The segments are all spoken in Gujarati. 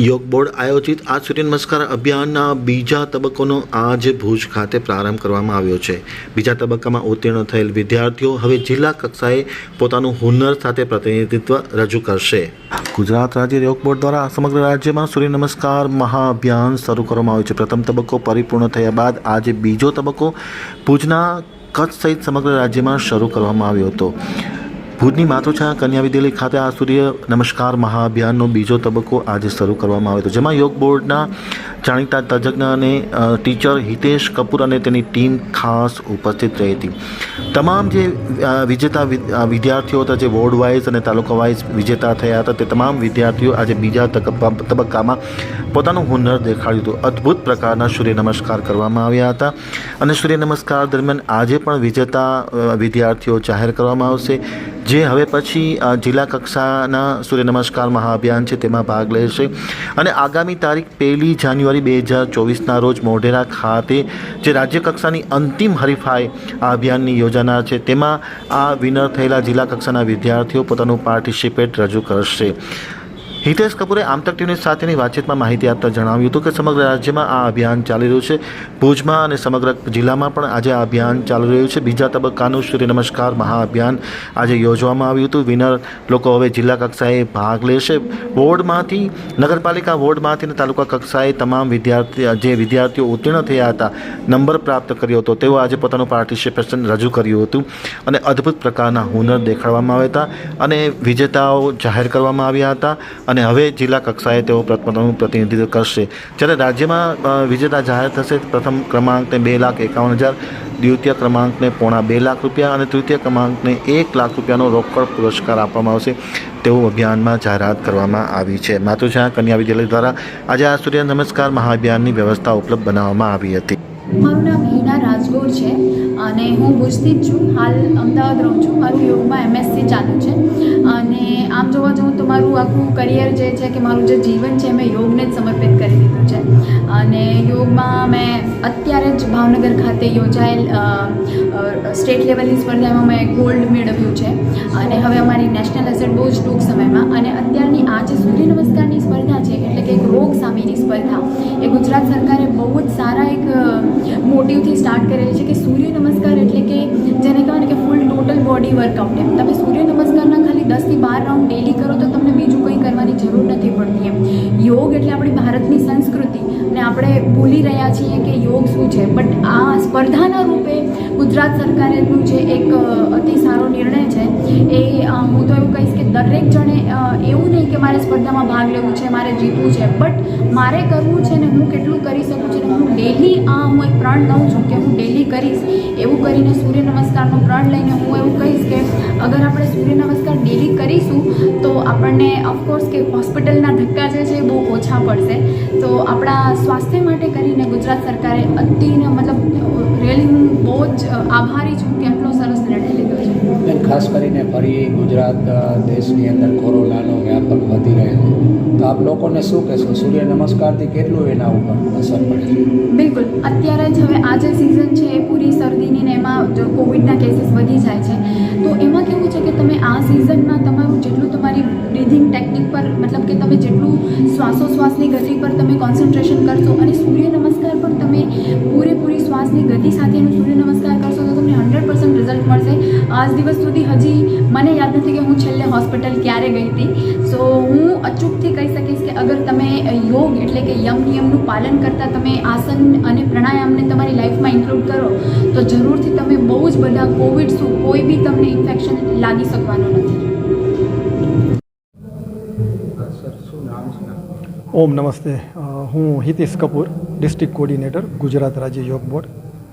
યોગ બોર્ડ આયોજિત આ સૂર્ય નમસ્કાર અભિયાનના બીજા તબક્કોનો આજે ભુજ ખાતે પ્રારંભ કરવામાં આવ્યો છે. બીજા તબક્કામાં ઉત્તીર્ણ થયેલ વિદ્યાર્થીઓ હવે જિલ્લા કક્ષાએ પોતાનું હુનર સાથે પ્રતિનિધિત્વ રજૂ કરશે. ગુજરાત રાજ્ય યોગ બોર્ડ દ્વારા સમગ્ર રાજ્યમાં સૂર્ય નમસ્કાર મહાઅભિયાન શરૂ કરવામાં આવ્યું છે. પ્રથમ તબક્કો પરિપૂર્ણ થયા બાદ આજે બીજો તબક્કો ભુજના કચ્છ સહિત સમગ્ર રાજ્યમાં શરૂ કરવામાં આવ્યો હતો. ભુજની માતૃછાયા કન્યા વિદ્યાલય ખાતે આ સૂર્ય નમસ્કાર મહાઅભિયાનનો બીજો તબક્કો આજે શરૂ કરવામાં આવ્યો હતો. જેમાં યોગ બોર્ડના જાણીતા તજજ્ઞ અને ટીચર હિતેશ કપૂર અને તેની ટીમ ખાસ ઉપસ્થિત રહી હતી. તમામ જે વિજેતા વિદ્યાર્થીઓ હતા, જે વોર્ડ વાઇઝ અને તાલુકા વાઇઝ વિજેતા થયા હતા, તે તમામ વિદ્યાર્થીઓ આજે બીજા તબક્કા- તબક્કામાં પોતાનું હુનર દેખાડ્યું હતું. અદ્ભુત પ્રકારના સૂર્ય નમસ્કાર કરવામાં આવ્યા હતા અને સૂર્ય નમસ્કાર દરમિયાન આજે પણ વિજેતા વિદ્યાર્થીઓ જાહેર કરવામાં આવશે. જે હવે પછી જિલ્લા કક્ષાના સૂર્ય નમસ્કાર મહાઅભિયાન છે તેમાં ભાગ લેશે. અને આગામી તારીખ પહેલી જાન્યુઆરી બે હજાર ચોવીસના રોજ મોઢેરા ખાતે જે રાજ્ય કક્ષાની અંતિમ હરીફાઈ આ અભિયાનની યોજાનાર છે, તેમાં આ વિનર થયેલા જિલ્લા કક્ષાના વિદ્યાર્થીઓ પોતાનું પાર્ટિસિપેટ રજૂ કરશે. હિતેશ કપૂરે આમતક ટીવી સાથેની વાતચીતમાં માહિતી આપતા જણાવ્યું હતું કે સમગ્ર રાજ્યમાં આ અભિયાન ચાલી રહ્યું છે. ભુજમાં અને સમગ્ર જિલ્લામાં પણ આજે આ અભિયાન ચાલી રહ્યું છે. બીજા તબક્કાનું સૂર્ય નમસ્કાર મહાઅભિયાન આજે યોજવામાં આવ્યું હતું. વિનર લોકો હવે જિલ્લા કક્ષાએ ભાગ લેશે. વોર્ડમાંથી, નગરપાલિકા વોર્ડમાંથી અને તાલુકા કક્ષાએ તમામ વિદ્યાર્થી, જે વિદ્યાર્થીઓ ઉત્તીર્ણ થયા હતા, નંબર પ્રાપ્ત કર્યો હતો. તેઓ આજે પોતાનું પાર્ટિસિપેશન રજૂ કર્યું હતું અને અદ્ભુત પ્રકારના હુનર દેખાડવામાં આવ્યા હતા અને વિજેતાઓ જાહેર કરવામાં આવ્યા હતા. અને હવે જિલ્લા કક્ષાએ તેઓ પ્રથમ પ્રતિનિધિત્વ કરશે. જ્યારે રાજ્યમાં વિજેતા જાહેર થશે, પ્રથમ ક્રમાંકને બે લાખ એકાવન હજાર, દ્વિતીય ક્રમાંકને પોણા બે લાખ રૂપિયા અને તૃતીય ક્રમાંકને એક લાખ રૂપિયાનો રોકડ પુરસ્કાર આપવામાં આવશે તેવું અભિયાનમાં જાહેરાત કરવામાં આવી છે. માતૃછાયા કન્યા વિદ્યાલય દ્વારા આજે આ સૂર્ય નમસ્કાર મહાઅભિયાનની વ્યવસ્થા ઉપલબ્ધ બનાવવામાં આવી હતી. મારું નામ હિના રાજગોર છે અને હું ભુજથી જ છું. હાલ અમદાવાદ રહું છું. મારું યોગમાં એમએસસી ચાલુ છે. અને આમ જોવા જાઉં તો મારું આખું કરિયર જે છે કે મારું જે જીવન છે, મેં યોગને જ સમર્પિત કરી દીધું છે. અને યોગમાં મેં અત્યારે જ ભાવનગર ખાતે યોજાયેલ સ્ટેટ લેવલની સ્પર્ધામાં મેં ગોલ્ડ મેળવ્યું છે. અને હવે અમારી નેશનલ એસેટ બહુ જ ટૂંક સમયમાં. અને અત્યારની આ જે સૂર્ય નમસ્કારની સ્પર્ધા છે, એટલે કે એક રોગ સામેની સ્પર્ધા, એ ગુજરાત સરકારે બહુ જ સારા એક મોટિવથી સ્ટાર્ટ કરેલી છે કે સૂર્ય નમસ્કાર એટલે કે જેને કહેવાય ને કે ફૂલ ટોટલ બોડી વર્કઆઉટ એમ. તમે સૂર્ય નમસ્કારના ખાલી દસથી બાર રાઉન્ડ ડેલી કરો તો તમને બીજું કંઈ કરવાની જરૂર નથી પડતી એમ. યોગ એટલે આપણી ભારતની સંસ્કૃતિ અને આપણે ભૂલી રહ્યા છીએ કે યોગ શું છે. બટ આ સ્પર્ધાના રૂપે ગુજરાત સરકારેનું જે એક અતિ સારો નિર્ણય છે. એ હું તો એવું કહીશ કે દરેક જણે એવું નહીં કે મારે સ્પર્ધામાં ભાગ લેવું છે, મારે જીતવું છે. બટ મારે કરવું છે ને હું કેટલું કરી શકું છું ને હું ડેલી આ હું એક પ્રણ લઉં છું કે હું ડેલી કરીશ. એવું કરીને સૂર્ય નમસ્કારનો પ્રણ લઈને હું એવું કહીશ કે અગર આપણે સૂર્ય નમસ્કાર ડેલી કરીશું તો આપણને ઓફકોર્સ કે હોસ્પિટલના ધક્કા જે છે એ બહુ ઓછા પડશે. તો આપણા સ્વાસ્થ્ય માટે કરીને ગુજરાત સરકારે અતિને મતલબ રિયલી હું બહુ જ આભારી છું કે આટલો સરસ નિર્ણય લીધો છે. ખાસ કરીને ફરી ગુજરાત દેશની અંદર કોરોનાનો વ્યાપક વધી રહ્યો છે. તો આપ લોકોને શું કહેશો? સૂર્ય નમસ્કારથી કેટલું એના ઉપર અસર પડે છે? બિલકુલ. અત્યારે જ હવે આ જે સિઝન છે એ પૂરી શરદીની ને એમાં જો કોવિડના કેસીસ વધી જાય છે, તો એમાં કેવું છે કે તમે આ સિઝનમાં તમારું જેટલું તમારી બ્રિધિંગ ટેકનિક પર, મતલબ કે તમે જેટલું શ્વાસોશ્વાસની ગતિ પર તમે કોન્સન્ટ્રેશન કરશો અને સૂર્ય નમસ્કાર પર તમે પૂરેપૂરી શ્વાસની ગતિ સાથેનું સૂર્ય નમસ્કાર કરશો તો તમને હંડ્રેડ પર્સન્ટ રિઝલ્ટ મળશે. આજ દિવસ સુધી હજી મને યાદ નથી કે હું છેલ્લે હોસ્પિટલ ક્યારે ગઈ હતી. સો હું અચૂકથી કહી શકીશ કે અગર તમે યોગ એટલે કે યમ નિયમનું પાલન કરતાં તમે આસન અને પ્રાણાયામને તમારી લાઈફમાં ઇન્ક્લુડ કરો તો જરૂરથી તમે બહુ જ બધા કોવિડ શું કોઈ બી તમને ઇન્ફેક્શન લાગી શકવાનું નથી. ઓમ નમસ્તે. હું હિતેશ કપૂર ડિસ્ટ્રિક્ટ કોર્ડિનેટર ગુજરાત રાજ્ય યોગ બોર્ડ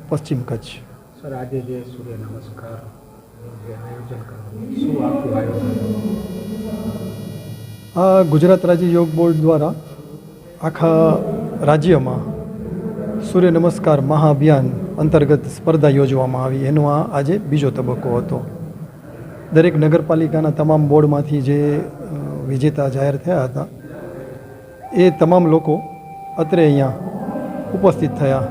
પશ્ચિમ કચ્છ. સર આજે જે સૂર્ય નમસ્કાર જે આયોજન કરવાનું શું આખું આયોજન? આ ગુજરાત રાજ્ય યોગ બોર્ડ દ્વારા આખા રાજ્યમાં સૂર્ય નમસ્કાર મહાઅભિયાન અંતર્ગત સ્પર્ધા યોજવામાં આવી. એનો આ આજે બીજો તબક્કો હતો. દરેક નગરપાલિકાના તમામ બોર્ડમાંથી જે વિજેતા જાહેર થયા હતા, એ તમામ લોકો અત્રે અહીંયા ઉપસ્થિત થયા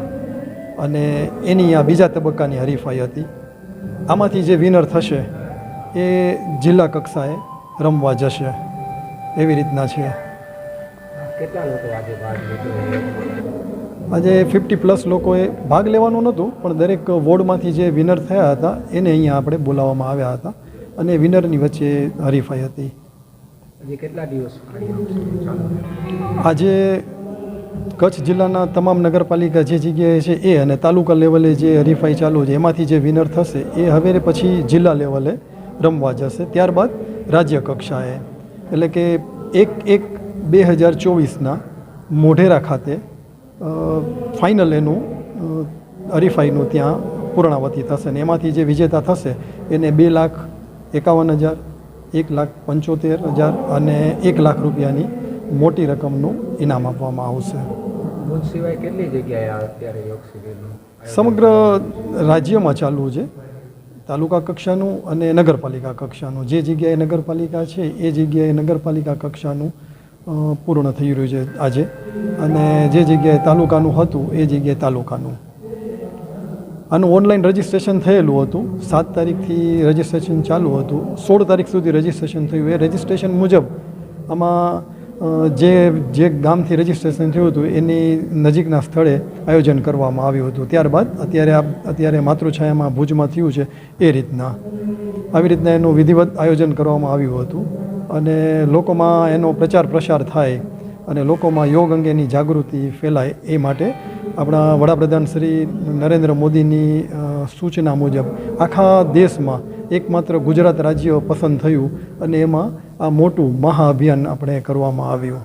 અને એની આ બીજા તબક્કાની હરીફાઈ હતી. આમાંથી જે વિનર થશે એ જિલ્લા કક્ષાએ રમવા જશે. એવી રીતના છે. આજે ફિફ્ટી પ્લસ લોકોએ ભાગ લેવાનું નહોતું પણ દરેક વોર્ડમાંથી જે વિનર થયા હતા એને અહીંયા આપણે બોલાવવામાં આવ્યા હતા. અને વિનરની વચ્ચે હરીફાઈ હતી. કેટલા દિવસ આજે કચ્છ જિલ્લાના તમામ નગરપાલિકા જે જગ્યાએ છે એ અને તાલુકા લેવલે જે હરીફાઈ ચાલુ છે એમાંથી જે વિનર થશે એ હવે પછી જિલ્લા લેવલે રમવા જશે. ત્યારબાદ રાજ્ય કક્ષાએ. એટલે કે એક એક બે હજાર ચોવીસના મોઢેરા ખાતે ફાઇનલ એનું હરીફાઈનું ત્યાં પૂર્ણાવતી થશે ને એમાંથી જે વિજેતા થશે એને બે લાખ એકાવન હજાર એક લાખ પંચોતેર હજાર અને એક લાખ રૂપિયાની મોટી રકમનું ઇનામ આપવામાં આવશે. સિવાય કેટલી જગ્યાએ અત્યારે યોગ શિબિરનું સમગ્ર રાજ્યમાં ચાલુ છે. તાલુકા કક્ષાનું અને નગરપાલિકા કક્ષાનું. જે જગ્યાએ નગરપાલિકા છે, એ જગ્યાએ નગરપાલિકા કક્ષાનું પૂર્ણ થઈ રહ્યું છે આજે. અને જે જગ્યાએ તાલુકાનું હતું, એ જગ્યાએ તાલુકાનું. આનું ઓનલાઈન રજિસ્ટ્રેશન થયેલું હતું. સાત તારીખથી રજિસ્ટ્રેશન ચાલુ હતું. સોળ તારીખ સુધી રજિસ્ટ્રેશન થયું. એ રજિસ્ટ્રેશન મુજબ આમાં જે જે ગામથી રજિસ્ટ્રેશન થયું હતું, એની નજીકના સ્થળે આયોજન કરવામાં આવ્યું હતું. ત્યારબાદ અત્યારે આ, અત્યારે માતૃછાયામાં ભુજમાં થયું છે એ રીતના. આવી રીતના એનું વિધિવત આયોજન કરવામાં આવ્યું હતું અને લોકોમાં એનો પ્રચાર પ્રસાર થાય અને લોકોમાં યોગ અંગેની જાગૃતિ ફેલાય એ માટે આપણા વડાપ્રધાન શ્રી નરેન્દ્ર મોદીની સૂચના મુજબ આખા દેશમાં એકમાત્ર ગુજરાત રાજ્ય પસંદ થયું અને એમાં આ મોટું મહાઅભિયાન આપણે કરવામાં આવ્યું.